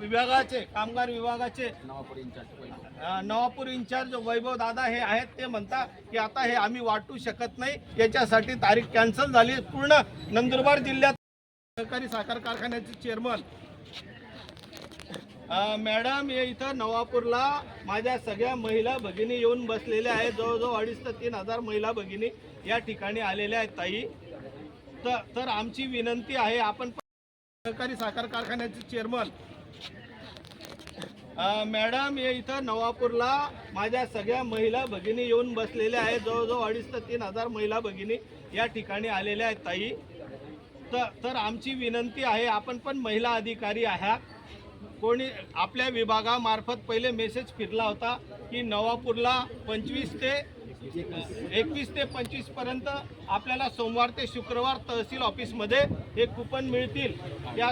विभागाचे कामगार विभागाचे. नवापूर इंचार्ज वैभव. दादा हे आहेत ते म्हणता की आता हे आम्ही वाटू शकत नाही. याच्यासाठी तारीख कॅन्सल झाली पूर्ण नंदुरबार जिल्ह्यात सहकारी साखर कारखान्याचे चेअरमन मॅडम हे इथं नवापूरला माझ्या सगळ्या महिला भगिनी येऊन बसलेल्या आहेत. जवळजवळ अडीच ते तीन हजार महिला भगिनी या ठिकाणी आलेल्या आहेत ताई. तर तर आमची विनंती आहे आपण सहकारी साखर कारखान्याचे चेअरमन मॅडम हे इथं नवापूरला माझ्या सगळ्या महिला भगिनी येऊन बसलेल्या आहेत. जवळजवळ अडीच ते तीन हजार महिला भगिनी या ठिकाणी आलेल्या आहेत ताई. तर तर आमची विनंती आहे आपण पण महिला अधिकारी आहात कोणी आपल्या विभागामार्फत पहिले मेसेज फिरला होता की नवापूरला पंचवीस ते एकवीस ते पंचवीसपर्यंत आपल्याला सोमवार ते शुक्रवार तहसील ऑफिसमध्ये हे कुपन मिळतील. या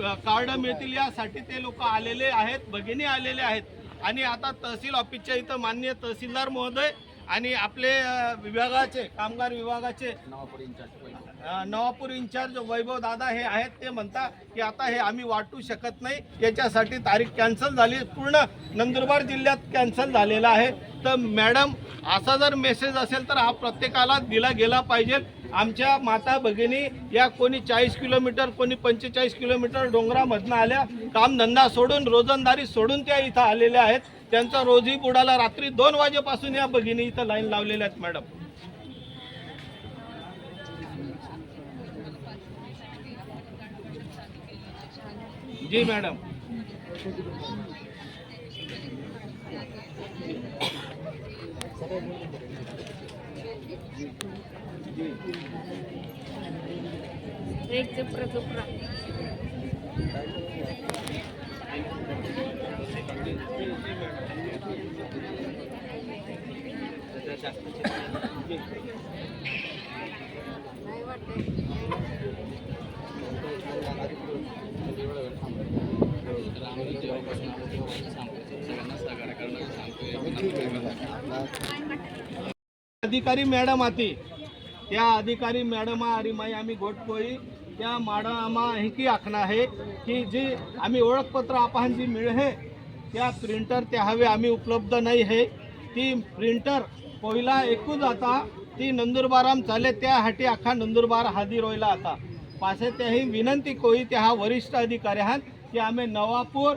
कार्ड मिळतील यासाठी ते लोक आलेले आहेत भगिनी आलेले आहेत. आणि आता तहसील ऑफिसच्या इथं मान्य तहसीलदार महोदय आणि आपले विभागाचे कामगार विभागाचे नवापूर इंचार्ज वैभव दादा हे आहेत. ते म्हणता की आता हे आम्ही वाटू शकत नाही. याच्यासाठी तारीख कॅन्सल झाली. पूर्ण नंदुरबार जिल्ह्यात कॅन्सल झालेला आहे. तर मॅडम असा जर मेसेज असेल तर हा प्रत्येकाला दिला गेला पाहिजे. आमच्या माता भगिनी या कोणी चाळीस किलोमीटर कोणी पंचेचाळीस किलोमीटर डोंगरामधनं आल्या कामधंदा सोडून रोजंदारी सोडून त्या इथं आलेल्या आहेत. त्यांचा रोजही बुडाला. रात्री दोन वाजेपासून या भगिनी इथं लाईन लावलेल्या आहेत मॅडम. जी मॅडम. एक चुपरा चुपरा नाही वाटत अधिकारी मॅडम आती. त्या अधिकारी मॅडम आणि माई आम्ही घोटपोई त्या मॅडम ही आखणं आहे की जी आम्ही ओळखपत्र आपण जी मिळ त्या प्रिंटर त्या हवे आम्ही उपलब्ध नाही आहे ती प्रिंटर पहिला एकूच आता ती नंदुरबाराम चाले त्यासाठी अख्खा आखा नंदुरबार हादी होईला आता. पासे त्याही विनंती कोई त्या हा वरिष्ठ अधिकारी आहात की आम्ही नवापूर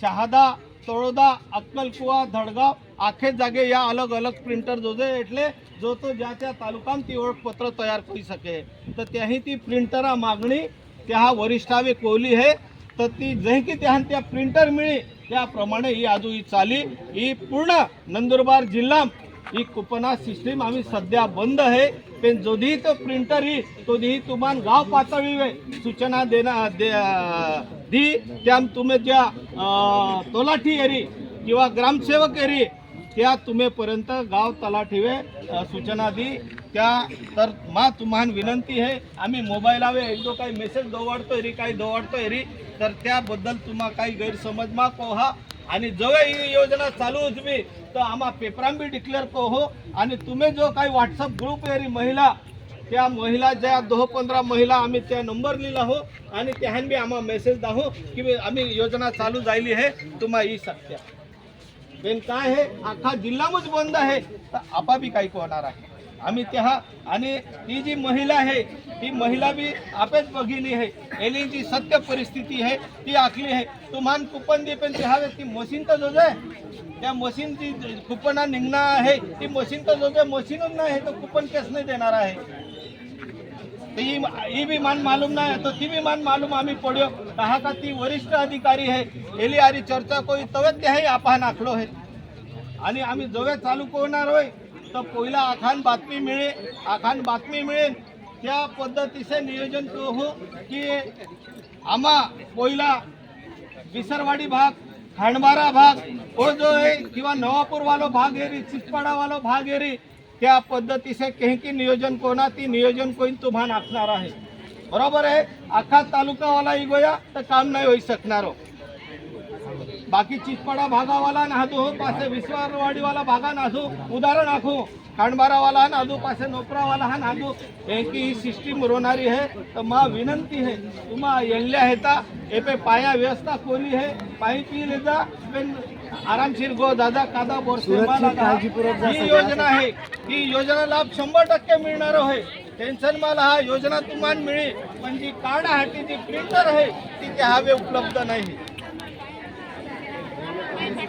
शहादा तळोदा अक्कलकुवा धडगाव आखे जागे या अलग अलग प्रिंटर जो जे એટલે जो तो ज्या त्या तालुकाम ती ओळखपत्र तयार करू सके तर त्याही ती प्रिंटरा मागणी त्या वरिष्ठावे कोवली आहे तर ती जही की त्या त्या प्रिंटर मिळी त्याप्रमाणे ही आजू ही चाली ही पूर्ण नंदुरबार जिल्हा ही कुपना सिस्टीम आम्ही सध्या बंद आहे. पण जोधी तो प्रिंटर ही तोधी तुम्हाला गाव पातळीवर सूचना देना दे दी. त्या तुम्ही ज्या तोलाठी तलाठी एरी किंवा ग्रामसेवक एरी त्या तुम्हीपर्यंत गाव तलाठीवे सूचना दी. त्या तर मा तुम्हाला विनंती आहे आम्ही मोबाईलावे एक दो काही मेसेज दवाडतो एरी काही दवाडतो एरी. तर त्याबद्दल तुम्हा काही गैरसमज मा पोहा. आणि जेव्हा ही योजना चालू होती तर आम्हा पेपरां बी डिक्लेअर को हो. आणि तुम्ही जो काही व्हॉट्सअप ग्रुप एरी महिला त्या महिला ज्या दो पंधरा महिला आम्ही त्या नंबर लिहिला हो आणि त्याहान बी आम्हा मेसेज दाहो की आम्ही योजना चालू जायली आहे तुम्हा ही सत्या. बेन काय आहे अख्खा जिल्हाच बंद आहे तर आपा बी काही कोणार आहे. आम्ही त्या आणि ती जी महिला आहे ती महिला बी आपेच भगिनी आहे. एली जी सत्य परिस्थिती आहे ती आखली आहे. तुम्हाला कुपन दे पण हवे ती मशीन तर जो आहे. त्या मशीन जी कुपना निघणार आहे ती मशीन तर जो आहे. मशीनच नाही आहे तो कुपन केस नाही देणार आहे? तर ही बी मान मालूम नाही तो ती बी मान मालूम आम्ही पड्यो. कहा का ती वरिष्ठ अधिकारी है एली आरी चर्चा कोई तवे त्याही आपण आखलो आहे. आणि आम्ही जवळ चालू करणार होय तर पहिला आखान बातमी मिळे आखान बातमी मिळेल. त्या पद्धतीचे नियोजन हो की आम्हा पहिला विसरवाडी भाग खांडबारा भाग ओ जो आहे किंवा नवापूरवालो भाग एरी चिचपाडावालो भाग एरी त्या पद्धतीचे कहीं की नियोजन कोणा ती नियोजन कोण तुम्हाला आखणार आहे. बरोबर आहे? अख्खा तालुकावाला इगोया गोया तर काम नाही होई शकणार हो. बाकी चिचपाडा भागावाला न अजू पासे विश्वा रवाडीवाला भागा न आजू उदाहरण असू काणबारावाला न आजू पासे नोकरावाला हा न आजू एक ही सिस्टीम रोवणारी है त माँ विनंती है तुम्हाला येल्या येता हे पे पाया व्यवस्था कोणी है पायी तीर येता. आरामशीर गो दादा कादापोरमा जी योजना आहे. ही योजना लाभ शंभर टक्के मिळणारो आहे. टेन्शन मला हा योजना तुम्हाला मिळेल. पण जी करण्यासाठी ती प्रिंटर आहे ती ते हवे उपलब्ध नाही.